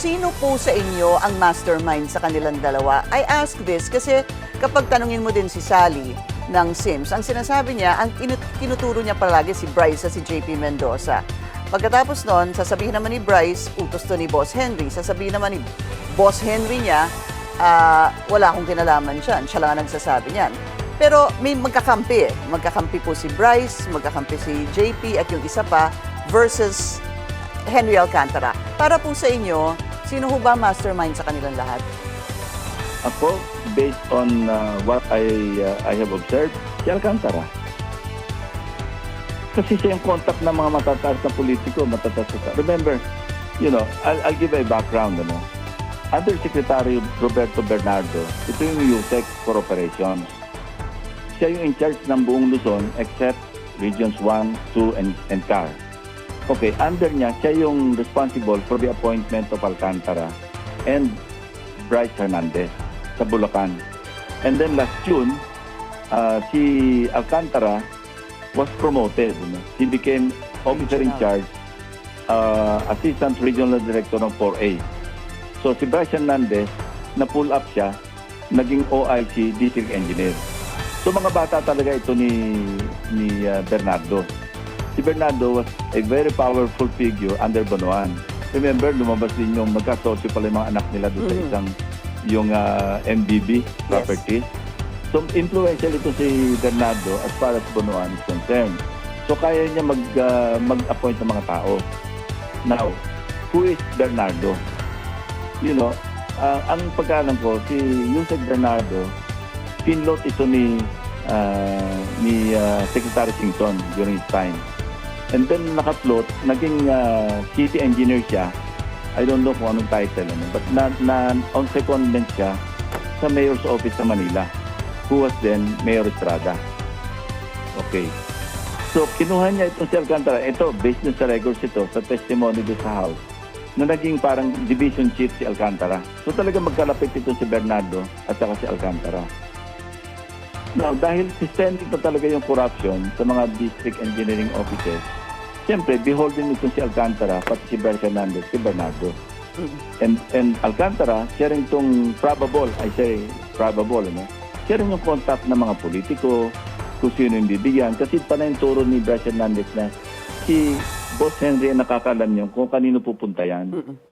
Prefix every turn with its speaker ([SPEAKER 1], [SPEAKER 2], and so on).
[SPEAKER 1] sino po sa inyo ang mastermind sa kanilang dalawa? I ask this kasi kapag tanungin mo din si Sally ng Sims, ang sinasabi niya, ang tinuturo niya palagi si Bryce at si JP Mendoza. Pagkatapos nun, sasabihin naman ni Bryce, utos to ni Boss Henry. Sasabihin naman ni Boss Henry niya, ah, wala akong kinalaman dyan. Siya lang ang nagsasabi niyan. Pero may magkakampi eh. Magkakampi po si Bryce, magkakampi si JP at yung isa pa versus Henry Alcantara. Para po sa inyo, sino ho ba mastermind sa kanilang lahat?
[SPEAKER 2] Ako, based on uh, what I uh, I have observed, si Alcantara. Kasi siya yung contact ng mga matataas na politiko, matataas na... Remember, you know, I'll, I'll give a background, ano. Undersecretary Roberto Bernardo, ito yung USEC for Operations. Siya yung in charge ng buong Luzon except Regions 1, 2, and, and CAR. Okay, under niya, siya yung responsible for the appointment of Alcantara and Bryce Hernandez sa Bulacan. And then last June, uh, si Alcantara was promoted. you know. He became officer in charge, uh, assistant regional director ng 4A. So si Bryce Hernandez, na-pull up siya, naging OIC district engineer. So mga bata talaga ito ni ni uh, Bernardo. Si Bernardo was a very powerful figure under Bonoan. Remember, lumabas din yung magkasosyo pala yung mga anak nila doon sa
[SPEAKER 1] Mhm.
[SPEAKER 2] isang yung uh, MBB properties. So influential ito si Bernardo as far as Bonoan is concerned. So kaya niya mag uh, mag-appoint ng mga tao. Now, who is Bernardo? You know, uh, ang pagkaalam ko, si Yusek Bernardo, pinlot ito ni uh, ni uh, Secretary Sington during his time. And then nakafloat, naging uh, city engineer siya. I don't know kung anong title, ano, but na, na on secondment siya sa mayor's office sa Manila, who was then Mayor Estrada. Okay. So, kinuha niya itong si Alcantara. Ito, based na sa records ito, sa testimony do sa House, na naging parang division chief si Alcantara. So, talaga magkalapit ito si Bernardo at saka si Alcantara. Now, dahil systemic pa talaga yung corruption sa mga district engineering offices, siyempre, beholden ito si Alcantara, pati si Bert Hernandez, si Bernardo. And, and Alcantara, siya rin itong probable, I say probable, ano? siya rin yung contact ng mga politiko, kung sino yung bibigyan. Kasi pa na yung turo ni Bryce Hernandez na si Boss Henry ang nakakalam niyo kung kanino pupunta yan.
[SPEAKER 1] Mm-mm.